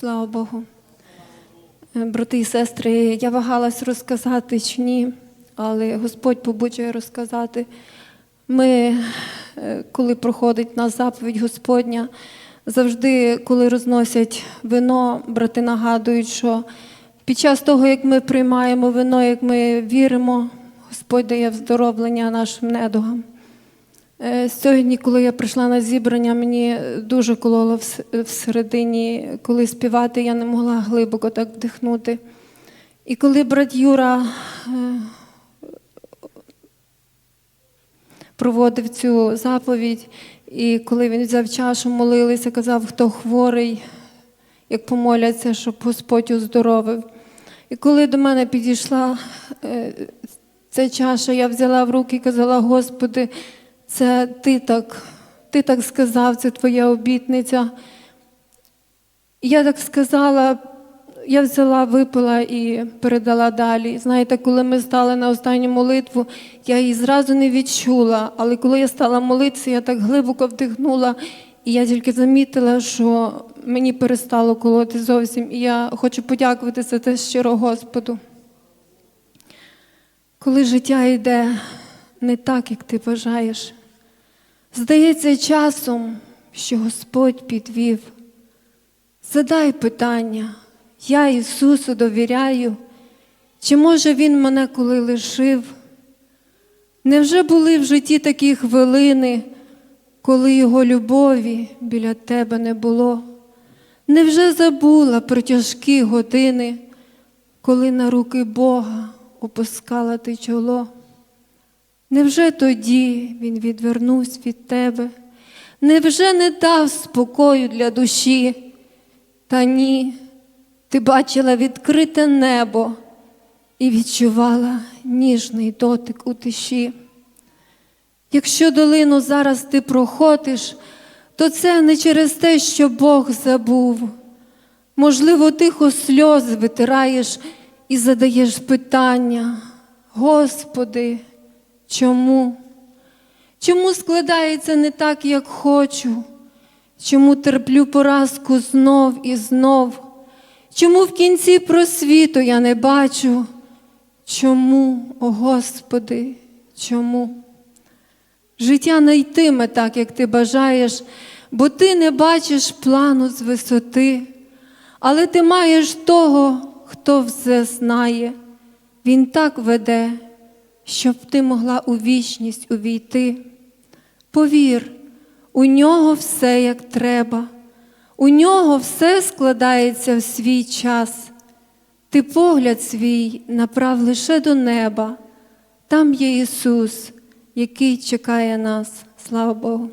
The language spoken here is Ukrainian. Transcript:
Слава Богу. Е, Брати і сестри, я вагалась розказати чи ні, але Господь побуджує розказати. Ми, е, коли проходить на заповідь Господня, завжди, коли розносять вино, брати нагадують, що під час того, як ми приймаємо вино, як ми віримо, Господь дає вздоровлення нашим недугам. Е, Сьогодні, коли я прийшла на зібрання, мені дуже кололо всередині, коли співати, я не могла глибоко так вдихнути. І коли брат Юра е, проводив цю заповідь, і коли він взяв чашу, молилися, казав, хто хворий, як помоляться, щоб Господь оздоровив. І коли до мене підійшла е, ця чаша, я взяла в руки і казала, Господи, це ти так, ти так сказав, це твоя обітниця. Я так сказала, я взяла, випила і передала далі. Знаєте, коли ми стали на останню молитву, я її зразу не відчула. Але коли я стала молитися, я так глибоко вдихнула, і я тільки замітила, що мені перестало колоти зовсім. І я хочу подякувати за те щиро Господу. Коли життя йде не так, як ти бажаєш, здається часом, що Господь підвів. Задай питання, я Ісусу довіряю, чи може Він мене коли лишив? Невже були в житті такі хвилини, коли Його любові біля тебе не було? Невже забула про тяжкі години, коли на руки Бога опускала ти чоло? Невже тоді Він відвернувся від тебе? Невже не дав спокою для душі? Та ні, ти бачила відкрите небо і відчувала ніжний дотик у тиші. Якщо долину зараз ти проходиш, то це не через те, що Бог забув. Можливо, тихо сльози витираєш і задаєш питання, Господи, чому? Чому складається не так, як хочу? Чому терплю поразку знов і знов? Чому в кінці просвіту я не бачу? Чому, о Господи, чому? Життя не йтиме так, як ти бажаєш, бо ти не бачиш плану з висоти, але ти маєш того, хто все знає. Він так веде, щоб ти могла у вічність увійти. Повір, у нього все як треба, у нього все складається в свій час. Ти погляд свій направ лише до неба, там є Ісус, який чекає нас. Слава Богу.